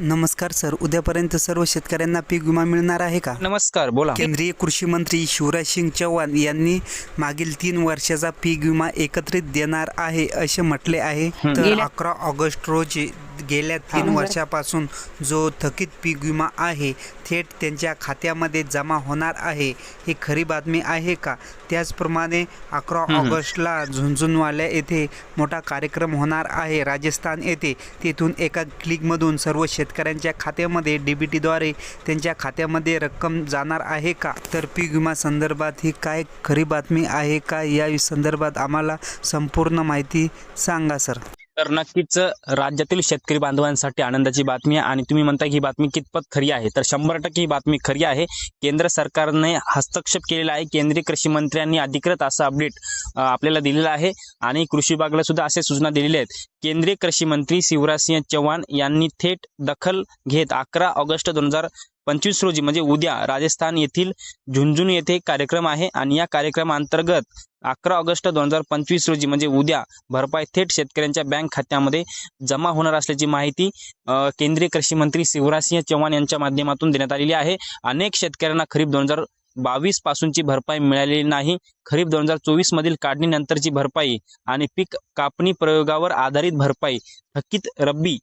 नमस्कार सर. उद्यापर्यंत सर्व शेतकऱ्यांना पीक विमा मिळणार आहे का? नमस्कार बोला. केंद्रीय कृषी मंत्री शिवराज सिंग चौहान यांनी मागील तीन वर्षाचा पीक विमा एकत्रित देणार आहे असे म्हटले आहे. तर अकरा ऑगस्ट रोजी गेल्या तीन वर्षापासून जो थकीत पीक विमा आहे थेट त्यांच्या खात्यामध्ये जमा होणार आहे. ही खरी बातमी आहे का? त्याचप्रमाणे अकरा ऑगस्टला झुंझुनवाल्या येथे मोठा कार्यक्रम होणार आहे. राजस्थान येथे तेथून एका क्लिकमधून सर्व शेतकऱ्यांच्या खात्यामध्ये डी बी टीद्वारे त्यांच्या खात्यामध्ये रक्कम जाणार आहे का? तर पीक विमा संदर्भात ही काय खरी बातमी आहे का? या संदर्भात आम्हाला संपूर्ण माहिती सांगा सर. तर नक्कीच राज्यातील शेतकरी बांधवांसाठी आनंदाची बातमी आहे. आणि तुम्ही म्हणता की ही बातमी कितपत खरी आहे. तर शंभर टक्के ही बातमी खरी आहे. केंद्र सरकारने हस्तक्षेप केलेला आहे. केंद्रीय कृषी मंत्र्यांनी अधिकृत असं अपडेट आपल्याला दिलेलं आहे. आणि कृषी विभागाला सुद्धा अशा सूचना दिलेल्या आहेत. केंद्रीय कृषी मंत्री शिवराजसिंह चौहान यांनी थेट दखल घेत अकरा ऑगस्ट दोन हजार पंचवीस रोजी म्हणजे उद्या राजस्थान येथील झुंझुनू येथे कार्यक्रम आहे. आणि या कार्यक्रमाअंतर्गत अकरा ऑगस्ट दोन हजार पंचवीस रोजी म्हणजे उद्या भरपाई थेट शेतकऱ्यांच्या बँक खात्यामध्ये जमा होणार असल्याची माहिती केंद्रीय कृषी मंत्री शिवराज सिंह चौहान यांच्या माध्यमातून देण्यात आलेली आहे. अनेक शेतकऱ्यांना खरीप दोन हजार बावीस पासूनची भरपाई मिळालेली नाही. खरीप दोन हजार चोवीस मधील काढणीनंतरची भरपाई आणि पीक कापणी प्रयोगावर आधारित भरपाई. थकीत रब्बी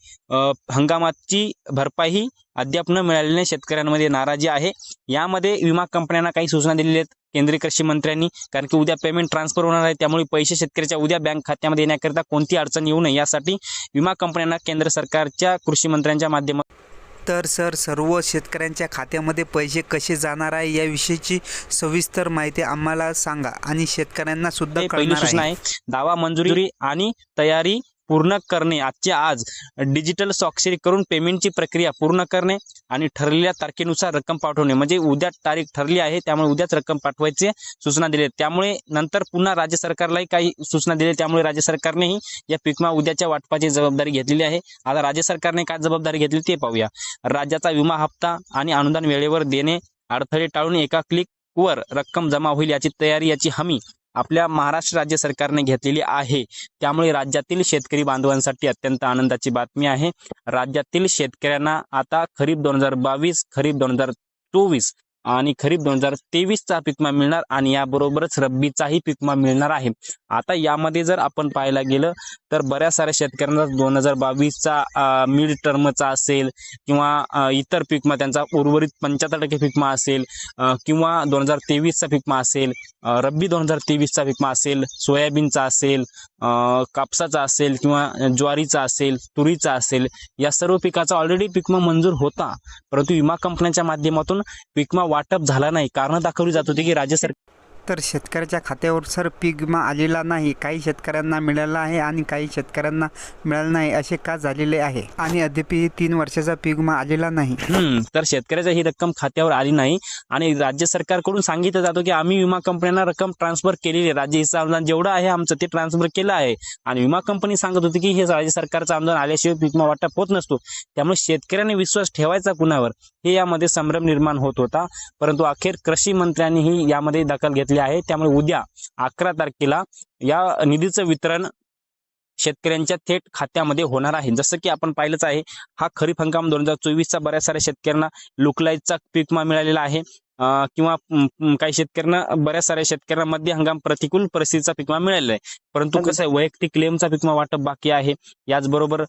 हंगामाची भरपाई ही अद्याप न मिळाल्याने शेतकऱ्यांमध्ये नाराजी आहे. यामध्ये विमा कंपन्यांना काही सूचना दिलेल्या आहेत. केंद्रीय कृषी मंत्र्यांनी कारण की उद्या पेमेंट ट्रान्सफर होणार आहे त्यामुळे पैसे शेतकऱ्याच्या उद्या बँक खात्यामध्ये येण्याकरिता कोणती अडचण येऊ नये यासाठी विमा कंपन्यांना केंद्र सरकारच्या कृषी मंत्र्यांच्या माध्यमातून तर सर सर्व शेतकऱ्यांच्या खात्यामध्ये पैसे कसे जाणार आहे याविषयीची सविस्तर माहिती आम्हाला सांगा आणि शेतकऱ्यांना सुद्धा कळणार आहे दावा मंजुरी आणि तयारी पूर्ण करणे आजच्या आज डिजिटल स्वाक्षरी करून पेमेंटची प्रक्रिया पूर्ण करणे आणि ठरलेल्या तारखेनुसार रक्कम पाठवणे. म्हणजे उद्या तारीख ठरली आहे त्यामुळे उद्याच रक्कम पाठवायची सूचना दिली त्यामुळे नंतर पुन्हा राज्य सरकारलाही काही सूचना दिली त्यामुळे राज्य सरकारनेही या पिकमा उद्याच्या वाटपाची जबाबदारी घेतलेली आहे. आता राज्य सरकारने काय जबाबदारी घेतली ते पाहूया. राज्याचा विमा हप्ता आणि अनुदान वेळेवर देणे अडथळे टाळून एका क्लिकवर रक्कम जमा होईल याची तयारी याची हमी आपल्या महाराष्ट्र राज्य सरकारने घेतलेली आहे. त्यामुळे राज्यातील शेतकरी बांधवांसाठी अत्यंत आनंदाची बातमी आहे. राज्यातील शेतकऱ्यांना आता खरीप दोन हजार बावीस खरीप दोन हजार चोवीस आणि खरीप दोन हजार तेवीसचा पिकमा मिळणार आणि याबरोबरच रब्बीचाही पिकमा मिळणार आहे. आता यामध्ये जर आपण पाहायला गेलं तर बऱ्याच साऱ्या शेतकऱ्यांना दोन हजार बावीसचा मिड टर्मचा असेल किंवा इतर पिकमा त्यांचा उर्वरित पंच्याहत्तर टक्के पिकमा असेल किंवा दोन हजार तेवीसचा पिकमा असेल रब्बी दोन हजार तेवीसचा पिकमा असेल सोयाबीनचा असेल कापसाचा असेल किंवा ज्वारीचा असेल तुरीचा असेल या सर्व पिकाचा ऑलरेडी पिकमा मंजूर होता. परंतु विमा कंपन्यांच्या माध्यमातून पिकमा वाटप झाला नाही. कारण दाखवली जात होती की राज्य सरकार तर शेतकऱ्याच्या खात्यावर सर पीक विमा आलेला नाही काही शेतकऱ्यांना मिळाला आहे आणि काही शेतकऱ्यांना मिळाला नाही असे का झालेले आहे? आणि अद्यापही तीन वर्षाचा पीक विमा आलेला नाही. तर शेतकऱ्याच्या ही रक्कम खात्यावर आली नाही आणि राज्य सरकारकडून सांगितलं जातो की आम्ही विमा कंपन्यांना रक्कम ट्रान्सफर केलेली आहे. राज्य हिस्सा अनुदान जेवढं आहे आमचं ते ट्रान्सफर केलं आहे. आणि विमा कंपनी सांगत होती की हे राज्य सरकारचं अनुदान आल्याशिवाय पीक विमा वाटप होत नसतो. त्यामुळे शेतकऱ्यांनी विश्वास ठेवायचा कुणावर? हे यामध्ये संभ्रम निर्माण होत होता. परंतु अखेर कृषी मंत्र्यांनीही यामध्ये दखल घेतली. आहे. त्यामुळे उद्या अकरा तारखेला या निधीचं वितरण शेतकऱ्यांच्या थेट खात्यामध्ये होणार आहे. जसं की आपण पाहिलंच आहे हा खरीप हंगाम दोन हजार चोवीसचा बऱ्याच साऱ्या शेतकऱ्यांना लुकलाईचा पीक मिळालेला आहे. किंवा काही शेतकऱ्यांना बऱ्याच साऱ्या शेतकऱ्यांना मध्य हंगाम प्रतिकूल परिस्थितीचा पिकमा मिळालेला आहे. परंतु कसं आहे वैयक्तिक क्लेमचा पिकमा वाटप बाकी आहे. याचबरोबर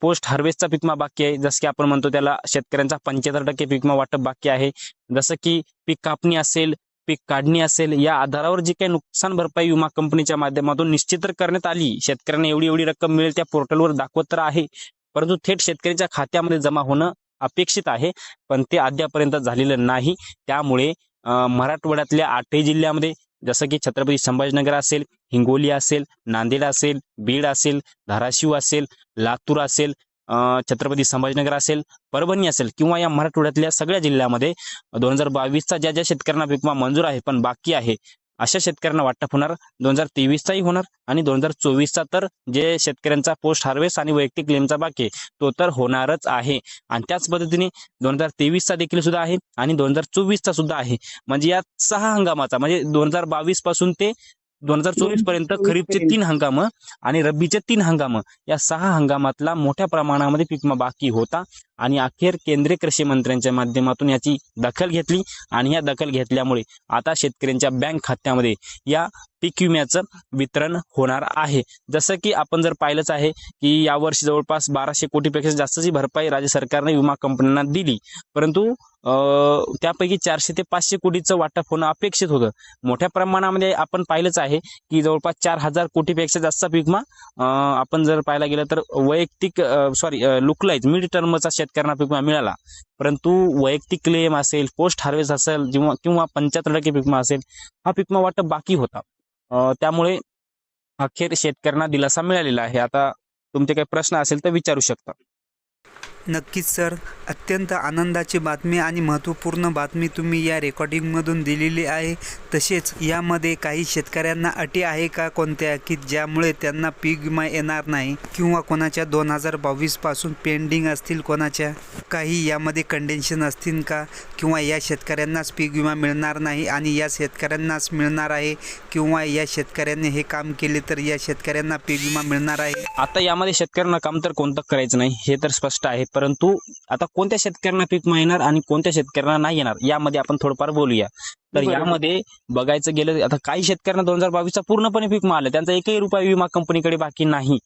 पोस्ट हार्वेस्टचा पीक बाकी आहे. जसं की आपण म्हणतो त्याला शेतकऱ्यांचा पंच्याहत्तर टक्के पिकमा वाटप बाकी आहे. जसं की पीक कापणी असेल पीक काढणी असेल या आधारावर जी काही नुकसान भरपाई विमा कंपनीच्या माध्यमातून निश्चित तर करण्यात आली. शेतकऱ्यांना एवढी एवढी रक्कम मिळेल त्या पोर्टलवर दाखवत तर आहे. परंतु थेट शेतकऱ्यांच्या खात्यामध्ये जमा होणं अपेक्षित आहे पण ते अद्यापर्यंत झालेलं नाही. त्यामुळे मराठवाड्यातल्या आठही जिल्ह्यामध्ये जसं की छत्रपती संभाजीनगर असेल हिंगोली असेल नांदेड असेल बीड असेल धाराशिव असेल लातूर असेल छत्रपती संभाजीनगर असेल परभणी असेल किंवा या मराठवाड्यातल्या सगळ्या जिल्ह्यामध्ये दोन हजार बावीसचा ज्या ज्या शेतकऱ्यांना पीक विमा मंजूर आहे पण बाकी आहे अशा शेतकऱ्यांना वाटप होणार दोन हजार तेवीसचाही होणार आणि दोन हजार चोवीसचा तर जे शेतकऱ्यांचा पोस्ट हार्वेस्ट आणि वैयक्तिक क्लेमचा बाकी आहे, तो तर होणारच आहे. आणि त्याच पद्धतीने दोन हजार तेवीसचा देखील सुद्धा आहे आणि दोन हजार चोवीसचा सुद्धा आहे. म्हणजे या सहा हंगामाचा म्हणजे दोन हजार बावीसपासून ते दोन हजार चोवीसपर्यंत खरीपचे तीन हंगाम आणि रब्बीचे तीन हंगाम. या सहा हंगामातला मोठ्या प्रमाणामध्ये पीक बाकी होता. आणि अखेर केंद्रीय कृषी मंत्र्यांच्या माध्यमातून याची दखल घेतली आणि या दखल घेतल्यामुळे आता शेतकऱ्यांच्या बँक खात्यामध्ये या पीक विम्याचं वितरण होणार आहे. जसं की आपण जर पाहिलंच आहे की यावर्षी जवळपास बाराशे कोटीपेक्षा जास्तची भरपाई राज्य सरकारने विमा कंपन्यांना दिली. परंतु त्यापैकी चारशे ते पाचशे कोटीचं वाटप होणं अपेक्षित होतं. मोठ्या प्रमाणामध्ये आपण पाहिलंच आहे की जवळपास चार हजार कोटीपेक्षा जास्त पीक विमा आपण जर पाहायला गेलं तर वैयक्तिक सॉरी लुकलाईज मिड टर्मचा शेतकऱ्यांना पीक विमा मिळाला. परंतु वैयक्तिक क्लेम असेल पोस्ट हार्वेस्ट असेल किंवा किंवा पंच्याहत्तर टक्के पीक विमा असेल हा पीक विमा वाटप बाकी होता. अं, त्यामुळे अखेर शेतकऱ्यांना दिलासा मिळालेला आहे. आता तुमचे काही प्रश्न असेल तर विचारू शकता. नक्कीच सर. अत्यंत आनंदाची बातमी आणि महत्त्वपूर्ण बातमी तुम्ही या रेकॉर्डिंगमधून दिलेली आहे. तसेच यामध्ये काही शेतकऱ्यांना अटी आहे का कोणत्या? की ज्यामुळे त्यांना पीक विमा येणार नाही? किंवा कोणाच्या दोन हजार बावीसपासून पेंडिंग असतील कोणाच्या? काही यामध्ये कंडेन्शन असतील का? किंवा या शेतकऱ्यांनाच पीक विमा मिळणार नाही आणि या शेतकऱ्यांनाच मिळणार आहे? किंवा या शेतकऱ्यांनी हे काम केले तर या शेतकऱ्यांना पीक विमा मिळणार आहे? आता यामध्ये शेतकऱ्यांना काम तर कोणतं करायचं नाही हे तर स्पष्ट आहे. परंतु आता कोणत्या शेतकऱ्यांना पीक विमा येणार आणि कोणत्या शेतकऱ्यांना नाही येणार यामध्ये आपण थोडंफार बोलूया. तर. यामध्ये बघायचं गेलं आता काही शेतकऱ्यांना दोन हजार बावीसचा पूर्णपणे पीक विमा आला त्यांचा एकही रुपया विमा कंपनीकडे बाकी नाही.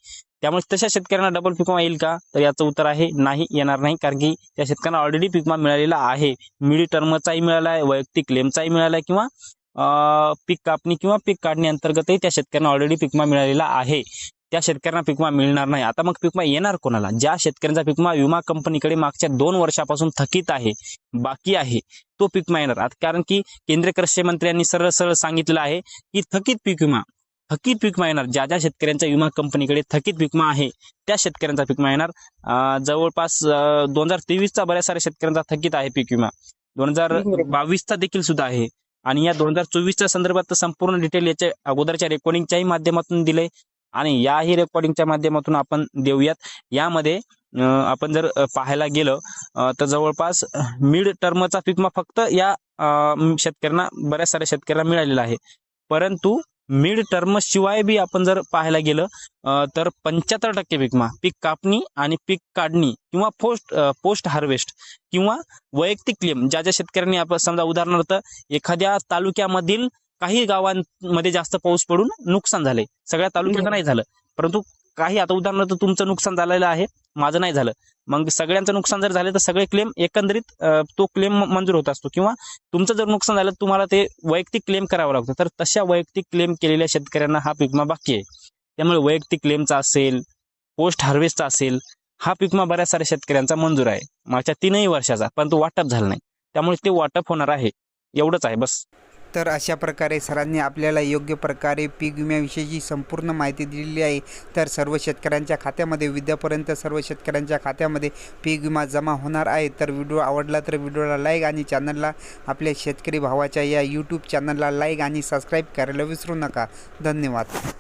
त्यामुळे तशा शेतकऱ्यांना डबल पीक येईल का? तर याचं उत्तर आहे नाही येणार नाही कारण की त्या शेतकऱ्यांना ऑलरेडी पीक मिळालेला आहे. मिड टर्मचाही मिळाला आहे वैयक्तिक क्लेमचाही मिळाला आहे किंवा पीक कापणी किंवा पीक काढणी अंतर्गतही त्या शेतकऱ्यांना ऑलरेडी पीक मिळालेला आहे. त्या शेतकऱ्यांना पीक विमा मिळणार नाही. आता मग पीक विमा येणार कोणाला? ज्या शेतकऱ्यांचा पीक विमा विमा कंपनीकडे मागच्या दोन वर्षापासून थकीत आहे बाकी आहे तो पीक येणार. कारण की केंद्रीय कृषी मंत्र्यांनी सरळ सरळ सांगितलं आहे की थकीत पीक विमा थकीत पीक येणार. ज्या ज्या शेतकऱ्यांचा विमा कंपनीकडे थकीत पिकमा आहे त्या शेतकऱ्यांचा पीक येणार. जवळपास दोन हजार तेवीसचा बऱ्याच साऱ्या शेतकऱ्यांचा थकीत आहे पीक विमा. दोन हजार बावीसचा देखील सुद्धा आहे. आणि या दोन हजार चोवीसच्या संदर्भात संपूर्ण डिटेल याच्या अगोदरच्या रेकॉर्डिंगच्याही माध्यमातून दिले आणि याही रेकॉर्डिंगच्या माध्यमातून आपण देऊयात. यामध्ये आपण जर पाहायला गेलं तर जवळपास मिड टर्मचा पिकमा फक्त या शेतकऱ्यांना बऱ्याच साऱ्या शेतकऱ्यांना मिळालेला आहे. परंतु मिड टर्म शिवाय बी आपण जर पाहायला गेलं तर पंच्याहत्तर टक्के पिकमा पीक कापणी आणि पीक काढणी किंवा पोस्ट पोस्ट हार्वेस्ट किंवा वैयक्तिक क्लेम ज्या ज्या शेतकऱ्यांनी आपण समजा उदाहरणार्थ एखाद्या तालुक्यामधील काही गावांमध्ये जास्त पाऊस पडून नुकसान झाले सगळ्या तालुक्याचं नाही झालं. परंतु काही आता उदाहरणार्थ तुमचं नुकसान झालेलं आहे माझं नाही झालं. मग सगळ्यांचं नुकसान जर झालं तर सगळे क्लेम एकंदरीत तो क्लेम मंजूर होत असतो. किंवा तुमचं जर नुकसान झालं तर तुम्हाला ते वैयक्तिक क्लेम करावं लागतं. तर तशा वैयक्तिक क्लेम केलेल्या शेतकऱ्यांना हा पीक विमा बाकी आहे. त्यामुळे वैयक्तिक क्लेमचा असेल पोस्ट हार्वेस्टचा असेल हा पीक विमा बऱ्याच साऱ्या शेतकऱ्यांचा मंजूर आहे. मागच्या तीनही वर्षाचा परंतु वाटप झालं नाही. त्यामुळे ते वाटप होणार आहे. एवढंच आहे बस. तर अशा प्रकारे सरांनी आपल्याला योग्य प्रकारे पीक विम्याविषयीची संपूर्ण माहिती दिलेली आहे. तर सर्व शेतकऱ्यांच्या खात्यामध्ये उद्यापर्यंत सर्व शेतकऱ्यांच्या खात्यामध्ये पीक विमा जमा होणार आहे. तर व्हिडिओ आवडला तर व्हिडिओला लाईक आणि चॅनलला आपल्या शेतकरी भावाच्या या यूट्यूब चॅनलला लाईक आणि सबस्क्राईब करायला विसरू नका. धन्यवाद.